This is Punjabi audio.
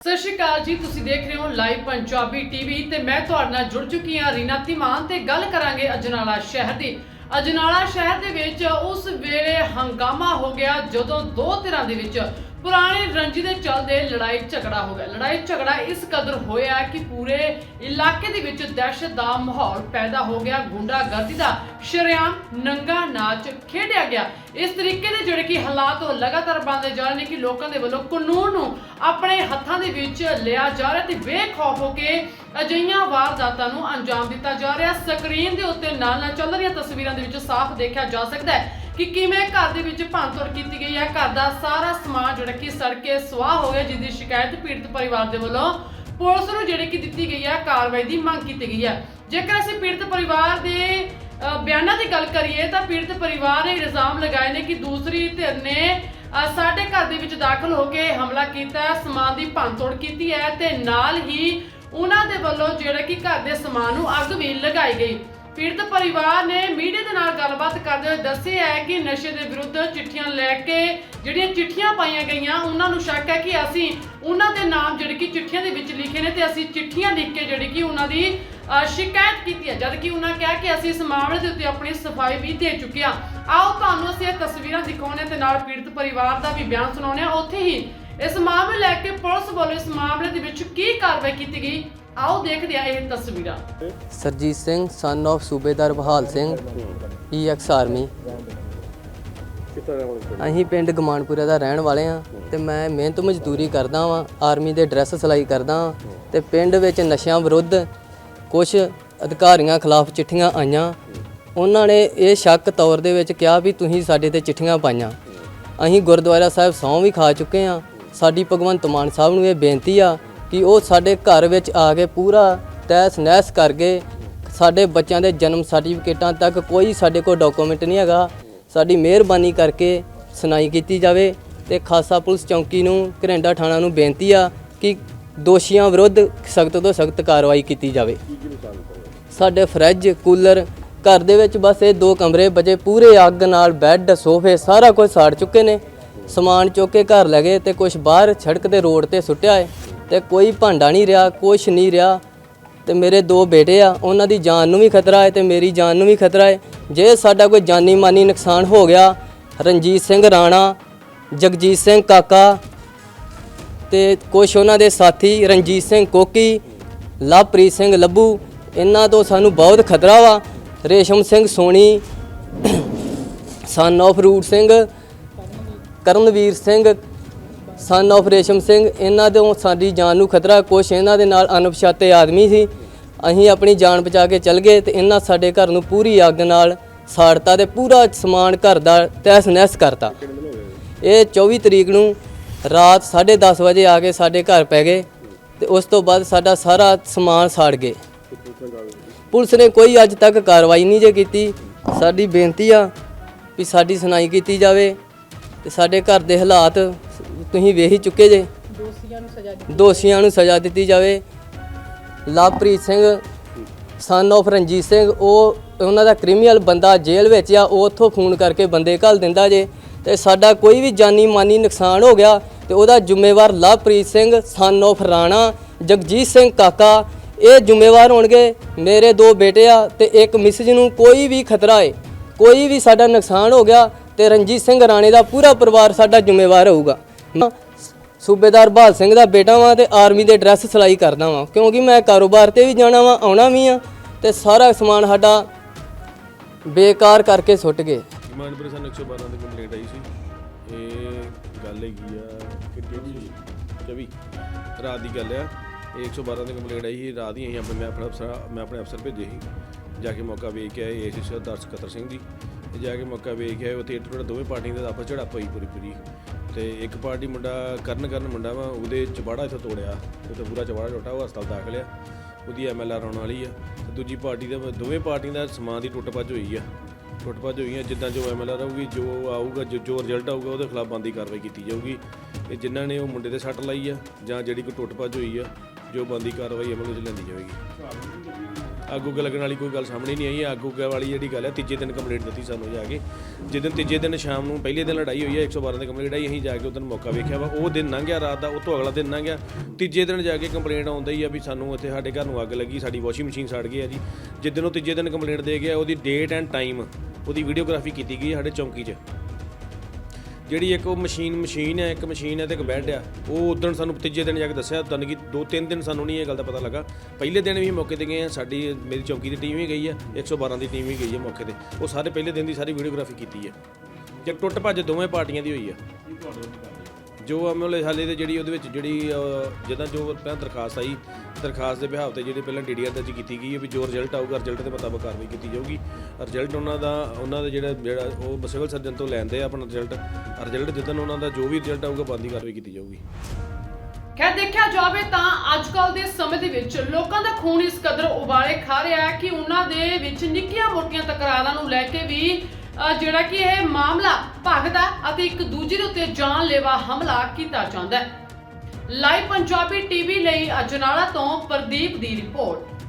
ਸਤਿ ਸ਼੍ਰੀ ਅਕਾਲ ਜੀ, ਤੁਸੀਂ ਦੇਖ ਰਹੇ ਹੋ ਲਾਈਵ ਪੰਜਾਬੀ ਟੀਵੀ ਤੇ ਮੈਂ ਤੁਹਾਡੇ ਨਾਲ ਜੁੜ ਚੁੱਕੀ ਹਾਂ ਰੀਨਾ ਧੀਮਾਨ ਤੇ ਗੱਲ ਕਰਾਂਗੇ ਅਜਨਾਲਾ ਸ਼ਹਿਰ ਦੀ। ਅਜਨਾਲਾ ਸ਼ਹਿਰ ਦੇ ਵਿੱਚ ਉਸ ਵੇਲੇ ਹੰਗਾਮਾ ਹੋ ਗਿਆ ਜਦੋਂ ਦੋ ਧਿਰਾਂ ਦੇ ਵਿੱਚ ਪੁਰਾਣੇ ਰੰਜੀ ਦੇ ਚੱਲਦੇ ਲੜਾਈ ਝਗੜਾ ਹੋ ਗਿਆ। ਲੜਾਈ ਝਗੜਾ ਇਸ ਕਦਰ ਹੋਇਆ ਕਿ ਪੂਰੇ ਇਲਾਕੇ ਦੇ ਵਿੱਚ ਦਹਿਸ਼ਤ ਦਾ ਮਾਹੌਲ ਪੈਦਾ ਹੋ ਗਿਆ। ਗੁੰਡਾਗਰਦੀ ਦਾ ਸ਼ਰੇਆਮ ਨੰਗਾ ਨਾਚ ਖੇਡਿਆ ਗਿਆ। ਇਸ ਤਰੀਕੇ ਦੇ ਜਿਹੜੇ ਕਿ ਹਾਲਾਤ ਉਹ ਲਗਾਤਾਰ ਬਣਦੇ ਜਾ ਰਹੇ ਨੇ ਕਿ ਲੋਕਾਂ ਦੇ ਵੱਲੋਂ ਕਾਨੂੰਨ ਨੂੰ ਆਪਣੇ ਹੱਥਾਂ ਦੇ ਵਿੱਚ ਲਿਆ ਜਾ ਰਿਹਾ ਤੇ ਬੇਖੌਫ ਹੋ ਕੇ ਅਜਿਹੀਆਂ ਵਾਰਦਾਤਾਂ ਨੂੰ ਅੰਜਾਮ ਦਿੱਤਾ ਜਾ ਰਿਹਾ। ਸਕਰੀਨ ਦੇ ਉੱਤੇ ਨਾਲ ਨਾਲ ਚੱਲ ਰਹੀਆਂ ਤਸਵੀਰਾਂ ਦੇ ਵਿੱਚ ਸਾਫ਼ ਦੇਖਿਆ ਜਾ ਸਕਦਾ ਹੈ ਕਿ ਕਿਵੇਂ ਘਰ ਦੇ ਵਿੱਚ ਭੰਨਤੋੜ ਕੀਤੀ ਗਈ ਹੈ, ਘਰ ਦਾ ਸਾਰਾ ਸਮਾਨ ਜਿਹੜਾ ਕਿ ਸੜ ਕੇ ਸੁਆਹ ਹੋ ਗਿਆ ਜਿਸ ਦੀ ਸ਼ਿਕਾਇਤ ਪੀੜਤ ਪਰਿਵਾਰ ਦੇ ਵੱਲੋਂ ਪੁਲਿਸ ਨੂੰ ਜਿਹੜੀ ਕਿ ਦਿੱਤੀ ਗਈ ਹੈ, ਕਾਰਵਾਈ ਦੀ ਮੰਗ ਕੀਤੀ ਗਈ ਹੈ। ਜੇਕਰ ਅਸੀਂ ਪੀੜਤ ਪਰਿਵਾਰ ਦੇ ਬਿਆਨਾਂ ਦੀ ਗੱਲ ਕਰੀਏ, ਤਾਂ ਪੀੜਤ ਪਰਿਵਾਰ ਨੇ ਇਲਜ਼ਾਮ ਲਗਾਏ ਨੇ ਕਿ ਦੂਸਰੀ ਧਿਰ ਨੇ ਸਾਡੇ ਘਰ ਦੇ ਵਿੱਚ ਦਾਖਲ ਹੋ ਕੇ ਹਮਲਾ ਕੀਤਾ, ਸਮਾਨ ਦੀ ਭੰਨਤੋੜ ਕੀਤੀ ਹੈ ਤੇ ਨਾਲ ਹੀ ਉਹਨਾਂ ਦੇ ਵੱਲੋਂ ਜਿਹੜਾ ਕਿ ਘਰ ਦੇ ਸਮਾਨ ਨੂੰ ਅੱਗ ਵੀ ਲਗਾਈ ਗਈ। ਪੀੜਤ ਪਰਿਵਾਰ ਨੇ ਮੀਡੀਆ ਦੇ ਨਾਲ ਗੱਲਬਾਤ ਕਰਦੇ ਹੋਏ ਦੱਸਿਆ ਹੈ ਕਿ ਨਸ਼ੇ ਦੇ ਵਿਰੁੱਧ ਚਿੱਠੀਆਂ ਲੈ ਕੇ ਜਿਹੜੀਆਂ ਚਿੱਠੀਆਂ ਪਾਈਆਂ ਗਈਆਂ ਉਹਨਾਂ ਨੂੰ ਸ਼ੱਕ ਹੈ ਕਿ ਅਸੀਂ ਉਹਨਾਂ ਦੇ ਨਾਮ ਜਿਹੜੇ ਕਿ ਚਿੱਠੀਆਂ ਦੇ ਵਿੱਚ ਲਿਖੇ ਨੇ ਤੇ ਅਸੀਂ ਚਿੱਠੀਆਂ ਲਿਖ ਕੇ ਜਿਹੜੀ ਕਿ ਉਹਨਾਂ ਦੀ ਅ, ਸ਼ਿਕਾਇਤ ਕੀਤੀ ਹੈ। ਜਦ ਕਿ ਉਹਨਾਂ ਕਿਹਾ ਕਿ ਅਸੀਂ ਇਸ ਮਾਮਲੇ ਦੇ ਉੱਤੇ ਆਪਣੀ ਸਫ਼ਾਈ ਵੀ ਦੇ ਚੁੱਕੇ ਹਾਂ। ਆਓ ਤੁਹਾਨੂੰ ਅਸੀਂ ਇਹ ਤਸਵੀਰਾਂ ਦਿਖਾਉਣੇ ਹਾਂ ਤੇ ਨਾਲ ਪੀੜਤ ਪਰਿਵਾਰ ਦਾ ਵੀ ਬਿਆਨ ਸੁਣਾਉਂਦੇ ਹਾਂ। ਉੱਥੇ ਹੀ ਇਸ ਮਾਮਲੇ ਲੈ ਕੇ ਪੁਲਿਸ ਵੱਲੋਂ ਇਸ ਮਾਮਲੇ ਦੇ ਵਿੱਚ ਕੀ ਕਾਰਵਾਈ ਕੀਤੀ ਗਈ? ਆਓ ਦੇਖਦੇ ਹਾਂ ਇਹ ਤਸਵੀਰਾਂ। ਸਰਜੀਤ ਸਿੰਘ ਸਨ of ਸੂਬੇਦਾਰ ਬਹਾਲ ਸਿੰਘ ਈਐਕਸ ਆਰਮੀ ਕਿੱਥੋਂ ਰਹਿਣ ਵਾਲੇ ਅਸੀਂ ਪਿੰਡ ਗਮਾਨਪੁਰਾ ਦਾ ਰਹਿਣ ਵਾਲੇ ਆ ਤੇ ਮੈਂ ਮਿਹਨਤ ਮਜ਼ਦੂਰੀ ਕਰਦਾ ਵਾਂ ਆਰਮੀ ਦੇ ਡਰੈਸ ਸਿਲਾਈ ਕਰਦਾ ਵਾਂ ਤੇ ਪਿੰਡ ਵਿੱਚ ਨਸ਼ਿਆਂ ਵਿਰੁੱਧ ਕੁਝ ਅਧਿਕਾਰੀਆਂ ਖਿਲਾਫ ਚਿੱਠੀਆਂ ਆਈਆਂ। ਉਹਨਾਂ ਨੇ ਇਹ ਸ਼ੱਕ ਤੌਰ ਦੇ ਵਿੱਚ ਕਿਹਾ ਵੀ ਤੁਸੀਂ ਸਾਡੇ ਤੇ ਚਿੱਠੀਆਂ ਪਾਈਆਂ। ਅਸੀਂ ਗੁਰਦੁਆਰਾ ਸਾਹਿਬ ਸਹੁੰ ਵੀ ਖਾ ਚੁੱਕੇ ਆ ਸਾਡੀ ਭਗਵੰਤ ਮਾਨ ਸਾਹਿਬ ਨੂੰ ਇਹ ਬੇਨਤੀ ਆ ਕਿ ਉਹ ਸਾਡੇ ਘਰ ਵਿੱਚ ਆ ਕੇ ਪੂਰਾ ਤਹਿਸ ਨਹਿਸ ਕਰਕੇ ਸਾਡੇ ਬੱਚਿਆਂ ਦੇ ਜਨਮ ਸਰਟੀਫਿਕੇਟਾਂ ਤੱਕ ਕੋਈ ਸਾਡੇ ਕੋਲ ਡਾਕੂਮੈਂਟ ਨਹੀਂ ਹੈਗਾ। ਸਾਡੀ ਮਿਹਰਬਾਨੀ ਕਰਕੇ ਸੁਣਾਈ ਕੀਤੀ ਜਾਵੇ ਤੇ ਖਾਸਾ ਪੁਲਿਸ ਚੌਂਕੀ ਨੂੰ, ਘਰੇਂਡਾ ਥਾਣਾ ਨੂੰ ਬੇਨਤੀ ਆ ਕਿ ਦੋਸ਼ੀਆਂ ਵਿਰੁੱਧ ਸਖਤ ਤੋਂ ਸਖਤ ਕਾਰਵਾਈ ਕੀਤੀ ਜਾਵੇ। ਸਾਡੇ ਫਰਿੱਜ, ਕੂਲਰ, ਘਰ ਦੇ ਵਿੱਚ ਬਸ ਇਹ ਦੋ ਕਮਰੇ ਬਚੇ, ਪੂਰੇ ਅੱਗ ਨਾਲ ਬੈੱਡ, ਸੋਫੇ ਸਾਰਾ ਕੁਝ ਸਾੜ ਚੁੱਕੇ ਨੇ। ਸਮਾਨ ਚੁੱਕ ਕੇ ਘਰ ਲੈ ਗਏ ਤੇ ਕੁਝ ਬਾਹਰ ਸੜਕ ਦੇ ਰੋਡ ਤੇ ਸੁੱਟਿਆ ਹੈ ਤੇ ਕੋਈ ਭਾਂਡਾ ਨਹੀਂ ਰਿਹਾ, ਕੁਛ ਨਹੀਂ ਰਿਹਾ। ਤੇ ਮੇਰੇ ਦੋ ਬੇਟੇ ਆ, ਉਹਨਾਂ ਦੀ ਜਾਨ ਨੂੰ ਵੀ ਖਤਰਾ ਹੈ ਤੇ ਮੇਰੀ ਜਾਨ ਨੂੰ ਵੀ ਖਤਰਾ ਹੈ। ਜੇ ਸਾਡਾ ਕੋਈ ਜਾਨੀ ਮਾਨੀ ਨੁਕਸਾਨ ਹੋ ਗਿਆ, ਰਣਜੀਤ ਸਿੰਘ ਰਾਣਾ, ਜਗਜੀਤ ਸਿੰਘ ਕਾਕਾ ਤੇ ਕੁਝ ਉਹਨਾਂ ਦੇ ਸਾਥੀ, ਰਣਜੀਤ ਸਿੰਘ ਕੋਕੀ, ਲਵਪ੍ਰੀਤ ਸਿੰਘ ਲੱਭੂ, ਇਹਨਾਂ ਤੋਂ ਸਾਨੂੰ ਬਹੁਤ ਖਤਰਾ ਵਾ। ਰੇਸ਼ਮ ਸਿੰਘ ਸੋਣੀ ਸਨ of ਰੂਟ ਸਿੰਘ, ਕਰਨਵੀਰ ਸਿੰਘ ਸਨ of ਰੇਸ਼ਮ ਸਿੰਘ ਇਹਨਾਂ ਤੋਂ ਸਾਡੀ ਜਾਨ ਨੂੰ ਖਤਰਾ, ਕੁਛ ਇਹਨਾਂ ਦੇ ਨਾਲ ਅਣਪਛਾਤੇ ਆਦਮੀ ਸੀ। ਅਸੀਂ ਆਪਣੀ ਜਾਨ ਬਚਾ ਕੇ ਚੱਲ ਗਏ ਤੇ ਇਹਨਾਂ ਸਾਡੇ ਘਰ ਨੂੰ ਪੂਰੀ ਅੱਗ ਨਾਲ ਸਾੜਤਾ ਤੇ ਪੂਰਾ ਸਮਾਨ ਘਰ ਦਾ ਤਹਿਸ ਨਹਿਸ ਕਰਤਾ। ਇਹ 24 ਤਰੀਕ ਨੂੰ ਰਾਤ 10:30 ਵਜੇ ਆ ਕੇ ਸਾਡੇ ਘਰ ਪੈ ਗਏ ਤੇ ਉਸ ਤੋਂ ਬਾਅਦ ਸਾਡਾ ਸਾਰਾ ਸਮਾਨ ਸਾੜ ਗਏ। ਪੁਲਿਸ ਨੇ ਕੋਈ ਅੱਜ ਤੱਕ ਕਾਰਵਾਈ ਨਹੀਂ ਜੇ ਕੀਤੀ। ਸਾਡੀ ਬੇਨਤੀ ਆ ਵੀ ਸਾਡੀ ਸੁਣਾਈ ਕੀਤੀ ਜਾਵੇ ਤੇ ਸਾਡੇ ਘਰ ਦੇ ਹਾਲਾਤ ਤੁਸੀਂ ਵੇਖ ਹੀ ਚੁੱਕੇ ਜੇ। ਦੋਸ਼ੀਆਂ ਨੂੰ ਸਜ਼ਾ ਦਿੱਤੀ ਜਾਵੇ। ਲਵਪ੍ਰੀਤ ਸਿੰਘ ਸਨ of ਰਣਜੀਤ ਸਿੰਘ ਉਹ ਉਹਨਾਂ ਦਾ ਕ੍ਰਿਮੀਨਲ ਬੰਦਾ ਜੇਲ੍ਹ ਵਿੱਚ ਆ ਉਹ ਉੱਥੋਂ ਫੋਨ ਕਰਕੇ ਬੰਦੇ ਘੱਲ ਦਿੰਦਾ ਜੇ। ਤੇ ਸਾਡਾ ਕੋਈ ਵੀ ਜਾਨੀ ਮਾਨੀ ਨੁਕਸਾਨ ਹੋ ਗਿਆ ਤੇ ਉਹਦਾ ਜ਼ਿੰਮੇਵਾਰ ਲਵਪ੍ਰੀਤ ਸਿੰਘ ਸਨ of ਰਾਣਾ ਜਗਜੀਤ ਸਿੰਘ ਕਾਕਾ ਇਹ ਜ਼ਿੰਮੇਵਾਰ ਹੋਣਗੇ। ਮੇਰੇ ਦੋ ਬੇਟੇ ਆ ਤੇ ਇੱਕ ਮਿਸਜ ਨੂੰ ਕੋਈ ਵੀ ਖਤਰਾ ਹੈ ਕੋਈ ਵੀ ਸਾਡਾ ਨੁਕਸਾਨ ਹੋ ਗਿਆ ਤੇ ਰਣਜੀਤ ਸਿੰਘ ਰਾਣੇ ਦਾ ਪੂਰਾ ਪਰਿਵਾਰ ਸਾਡਾ ਜ਼ਿੰਮੇਵਾਰ ਹੋਊਗਾ। ਸੂਬੇਦਾਰ ਬਹਾਲ ਸਿੰਘ ਦਾ ਬੇਟਾ ਵਾਂ ਤੇ ਆਰਮੀ ਦੇ ਡਰੈਸ ਸਿਲਾਈ ਕਰਦਾ ਵਾਂ। ਕਿਉਂਕਿ ਮੈਂ ਕਾਰੋਬਾਰ ਤੇ ਵੀ ਜਾਣਾ ਵਾਂ, ਆਉਣਾ ਵੀ ਆ ਤੇ ਸਾਰਾ ਸਮਾਨ ਸਾਡਾ ਬੇਕਾਰ ਕਰਕੇ ਸੁੱਟ ਗਏ। ਮਾਨਪੁਰ ਸਾਨੂੰ 112 ਦੀ ਕੰਪਲੇਂਟ ਆਈ ਸੀ। ਇਹ ਗੱਲ ਹੈਗੀ ਆ ਕਿੰਨੀ ਜੀ 24 ਰਾਤ ਦੀ ਗੱਲ ਆ, ਇਹ 112 ਦੀ ਕੰਪਲੇਂਟ ਆਈ ਸੀ। ਰਾਤ ਹੀ ਅਸੀਂ ਆਪਣੇ ਮੈਂ ਆਪਣੇ ਅਫਸਰ ਮੈਂ ਆਪਣੇ ਅਫਸਰ ਭੇਜੇ ਸੀ। ਜਾ ਕੇ ਮੌਕਾ ਵੇਖ ਕੇ ਆਏ ਏਸੀ ਸਰਦਾਰ ਸਕੱਤਰ ਸਿੰਘ ਦੀ ਤੇ ਜਾ ਕੇ ਮੌਕਾ ਵੇਖ ਕੇ ਆਏ, ਉੱਥੇ ਥੋੜਾ ਦੋਵੇਂ ਪਾਰਟੀਆਂ ਦੇ ਆਪਸ ਝੜਪ ਹੋਈ ਪੂਰੀ ਪੂਰੀ। ਤੇ ਇੱਕ ਪਾਰਟੀ ਮੁੰਡਾ ਕਰਨ ਕਰਨ ਮੁੰਡਾ ਵਾ, ਉਹਦੇ ਚਬਾੜਾ ਇੱਥੋਂ ਤੋੜਿਆ, ਉਹ ਤੇ ਪੂਰਾ ਚਬਾੜਾ ਟੁੱਟਾ, ਉਹ ਹਸਪਤਾਲ ਦਾਖਲ ਆ। ਉਹਦੀ ਐਮਐਲਆਰ ਆਉਣ ਵਾਲੀ ਆ। ਤੇ ਦੂਜੀ ਪਾਰਟੀ ਦਾ ਦੋਵੇਂ ਪਾਰਟੀਆਂ ਦਾ ਸਮਾਨ ਦੀ ਟੁੱਟ ਭੱਜ ਹੋਈ ਆ। ਟੁੱਟ ਭੱਜ ਹੋਈ ਹੋਈਆਂ ਜਿੱਦਾਂ ਜੋ ਐਮਐਲਆਰ ਆਊਗੀ, ਜੋ ਆਊਗਾ, ਜੋ ਜੋ ਰਿਜ਼ਲਟ ਆਊਗਾ, ਉਹਦੇ ਖਿਲਾਫ ਬੰਦੀ ਕਾਰਵਾਈ ਕੀਤੀ ਜਾਊਗੀ। ਤੇ ਜਿਨ੍ਹਾਂ ਨੇ ਉਹ ਮੁੰਡੇ ਤੇ ਸੱਟ ਲਾਈ ਆ, ਜਾਂ ਜਿਹੜੀ ਕੋਈ ਟੁੱਟ ਭੱਜ ਹੋਈ ਆ ਜੋ ਬੰਦੀ ਕਾਰਵਾਈ ਅਮਲ ਵਿੱਚ ਲੈਂਦੀ ਜਾਵੇਗੀ। ਅੱਗ ਉੱਗ ਲੱਗਣ ਵਾਲੀ ਕੋਈ ਗੱਲ ਸਾਹਮਣੇ ਨਹੀਂ ਆਈ। ਅੱਗ ਉੱਗ ਵਾਲੀ ਜਿਹੜੀ ਗੱਲ ਹੈ, ਤੀਜੇ ਦਿਨ ਕੰਪਲੇਂਟ ਦਿੱਤੀ ਸਾਨੂੰ ਜਾ ਕੇ। ਜਿੱਦਨ ਤੀਜੇ ਦਿਨ ਸ਼ਾਮ ਨੂੰ ਪਹਿਲੇ ਦਿਨ ਲੜਾਈ ਹੋਈ ਹੈ 112 ਦੀ ਕੰਪਲੇਂਟ ਆਈ ਅਸੀਂ ਜਾ ਕੇ ਉਦੋਂ ਮੌਕਾ ਵੇਖਿਆ ਵਾ। ਉਹ ਦਿਨ ਲੰਘ ਗਿਆ, ਰਾਤ ਦਾ ਉਹ ਤੋਂ ਅਗਲਾ ਦਿਨ ਲੰਘ ਗਿਆ। ਤੀਜੇ ਦਿਨ ਜਾ ਕੇ ਕੰਪਲੇਂਟ ਆਉਂਦਾ ਹੀ ਆ ਵੀ ਸਾਨੂੰ ਇੱਥੇ ਸਾਡੇ ਘਰ ਨੂੰ ਅੱਗ ਲੱਗੀ, ਸਾਡੀ ਵਾਸ਼ਿੰਗ ਮਸ਼ੀਨ ਸੜ ਗਈ ਆ ਜੀ। ਜਿੱਦਨ ਉਹ ਤੀਜੇ ਦਿਨ ਕੰਪਲੇਂਟ ਦੇ ਗਿਆ ਉਹਦੀ ਡੇਟ ਐਂਡ ਟਾਈਮ ਉਹਦੀ ਵੀਡੀਓਗ੍ਰਾਫੀ ਕੀਤੀ ਗਈ ਸਾਡੇ ਚੌਂਕੀ 'ਚ। ਜਿਹੜੀ ਇੱਕ ਉਹ ਮਸ਼ੀਨ ਮਸ਼ੀਨ ਹੈ, ਇੱਕ ਮਸ਼ੀਨ ਹੈ ਤੇ ਇੱਕ ਬੈੱਡ ਆ। ਉਹ ਉਦੋਂ ਸਾਨੂੰ ਤੀਜੇ ਦਿਨ ਜਾ ਕੇ ਦੱਸਿਆ ਤਾਂ ਕਿ ਦੋ ਤਿੰਨ ਦਿਨ ਸਾਨੂੰ ਨਹੀਂ ਇਹ ਗੱਲ ਦਾ ਪਤਾ ਲੱਗਾ। ਪਹਿਲੇ ਦਿਨ ਵੀ ਮੌਕੇ ਤੇ ਗਏ ਆ, ਸਾਡੀ ਮੇਰੀ ਚੌਕੀ ਦੀ ਟੀਮ ਵੀ ਗਈ ਹੈ 112 ਦੀ ਟੀਮ ਵੀ ਗਈ ਹੈ ਮੌਕੇ ਤੇ। ਉਹ ਸਾਰੇ ਪਹਿਲੇ ਦਿਨ ਦੀ ਸਾਰੀ ਵੀਡੀਓਗ੍ਰਾਫੀ ਕੀਤੀ ਹੈ ਜੇ ਟੁੱਟ ਭੱਜ ਦੋਵੇਂ ਪਾਰਟੀਆਂ ਦੀ ਹੋਈ ਹੈ ਜੋ ਅਮਲੇ ਹਾਲੇ ਤੇ ਜਿਹੜੀ ਉਹਦੇ ਵਿੱਚ ਜਿਹੜੀ ਅਹ, ਜਿੱਦਾਂ ਜੋ ਪਹਿਲਾਂ ਦਰਖਾਸਤ ਆਈ ਦਰਖਾਸਤ ਦੇ ਬਿਹਾਵ ਤੇ ਜਿਹੜੀ ਪਹਿਲਾਂ ਡੀਡੀਆਰ ਦਰਜ ਕੀਤੀ ਗਈ ਹੈ ਵੀ ਜੋ ਰਿਜ਼ਲਟ ਆਊਗਾ ਰਿਜ਼ਲਟ ਦੇ ਮੁਤਾਬਕ ਕਾਰਵਾਈ ਕੀਤੀ ਜਾਊਗੀ। ਰਿਜ਼ਲਟ ਉਹਨਾਂ ਦਾ ਉਹਨਾਂ ਦਾ ਜਿਹੜਾ ਜਿਹੜਾ ਉਹ ਸਿਵਲ ਸਰਜਨ ਤੋਂ ਲੈਂਦੇ ਆ ਆਪਣਾ ਰਿਜ਼ਲਟ ਰਿਜ਼ਲਟ ਜਿੱਦਣ ਉਹਨਾਂ ਦਾ ਜੋ ਵੀ ਰਿਜ਼ਲਟ ਆਊਗਾ ਬੰਦੀ ਕਾਰਵਾਈ ਕੀਤੀ ਜਾਊਗੀ। ਖੈਰ ਦੇਖਿਆ ਜਾਵੇ ਤਾਂ ਅੱਜ ਕੱਲ ਦੇ ਸਮੇਂ ਦੇ ਵਿੱਚ ਲੋਕਾਂ ਦਾ ਖੂਨ ਇਸ ਕਦਰ ਉਬਾਲੇ ਖਾ ਰਿਹਾ ਹੈ ਕਿ ਉਹਨਾਂ ਦੇ ਵਿੱਚ ਨਿੱਕੀਆਂ ਮੋਟੀਆਂ ਤਕਰਾਰਾਂ ਨੂੰ ਲੈ ਕੇ ਵੀ ਜਿਹੜਾ ਕਿ ਇਹ ਮਾਮਲਾ ਭਗਦਾ ਅਤੇ ਇੱਕ ਦੂਜੇ ਦੇ ਉੱਤੇ ਜਾਨਲੇਵਾ ਹਮਲਾ ਕੀਤਾ ਜਾਂਦਾ ਹੈ। ਲਾਈਵ ਪੰਜਾਬੀ ਟੀਵੀ ਲਈ ਅਜਨਾਲਾ ਤੋਂ ਪ੍ਰਦੀਪ ਦੀ ਰਿਪੋਰਟ।